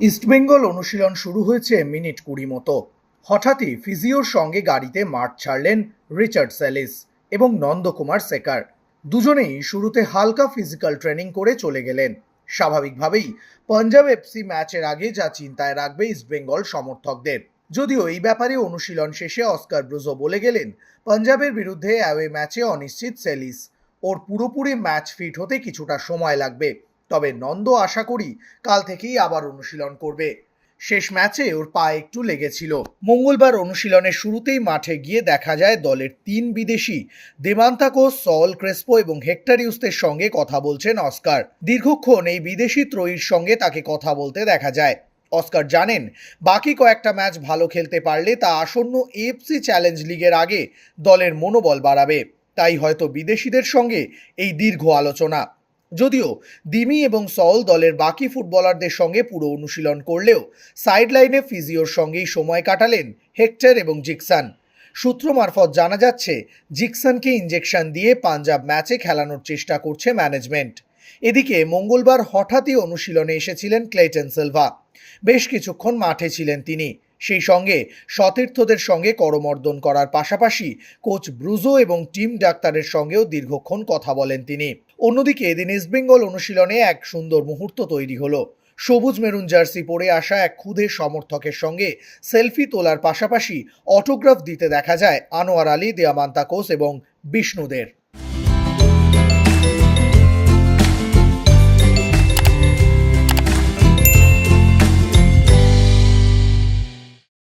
ইস্টবেঙ্গল অনুশীলন শুরু হয়েছে মিনিট কুড়ি মতো। হঠাৎই ফিজিওর সঙ্গে গাড়িতে মাঠ ছাড়লেন রিচার্ড সেলিস এবং নন্দকুমার সেকার দুজনেই শুরুতে হালকা ফিজিক্যাল ট্রেনিং করে চলে গেলেন। স্বাভাবিকভাবেই পাঞ্জাব এফসি ম্যাচের আগে যা চিন্তায় রাখবে ইস্টবেঙ্গল সমর্থকদের। যদিও এই ব্যাপারে অনুশীলন শেষে অস্কার ব্রুজো বলে গেলেন, পাঞ্জাবের বিরুদ্ধে অ্যাওয়ে ম্যাচে অনিশ্চিত সেলিস। ওর পুরোপুরি ম্যাচ ফিট হতে কিছুটা সময় লাগবে। তবে নন্দ আশা করি কাল থেকেই আবার অনুশীলন করবে। শেষ ম্যাচে ওর পা একটু লেগেছিল। মঙ্গলবার অনুশীলনের শুরুতেই মাঠে গিয়ে দেখা যায় দলের তিন বিদেশি দেমান্তাকোস সল ক্রেসপো এবং হেক্টারিউসদের সঙ্গে কথা বলছেন অস্কার। দীর্ঘক্ষণ এই বিদেশি ত্রয়ীর সঙ্গে তাকে কথা বলতে দেখা যায়। অস্কার জানেন, বাকি কয়েকটা ম্যাচ ভালো খেলতে পারলে তা আসন্ন এফসি চ্যালেঞ্জ লিগের আগে দলের মনোবল বাড়াবে। তাই হয়তো বিদেশিদের সঙ্গে এই দীর্ঘ আলোচনা। যদিও দিমি এবং সল দলের বাকি ফুটবলারদের সঙ্গে পুরো অনুশীলন করলেও সাইডলাইনে ফিজিওর সঙ্গেই সময় কাটালেন হেক্টর এবং জিকসান। সূত্র মারফত জানা যাচ্ছে, জিকসানকে ইঞ্জেকশন দিয়ে পাঞ্জাব ম্যাচে খেলানোর চেষ্টা করছে ম্যানেজমেন্ট এদিকে মঙ্গলবার হঠাৎই অনুশীলনে এসেছিলেন ক্লেটন সিলভা। বেশ কিছুক্ষণ মাঠে ছিলেন তিনি। সেই সঙ্গে সতীর্থদের সঙ্গে করমর্দন করার পাশাপাশি কোচ ব্রুজো এবং টিম ডাক্তারের সঙ্গেও দীর্ঘক্ষণ কথা বলেন তিনি। অন্যদিকে এদিন ইস্টবেঙ্গল অনুশীলনে এক সুন্দর মুহূর্ত তৈরি হলো। সবুজ মেরুন জার্সি পরে আসা এক ক্ষুদে সমর্থকের সঙ্গে সেলফি তোলার পাশাপাশি অটোগ্রাফ দিতে দেখা যায় আনোয়ার আলী, দিয়ামান্তাকোস এবং বিষ্ণুদের।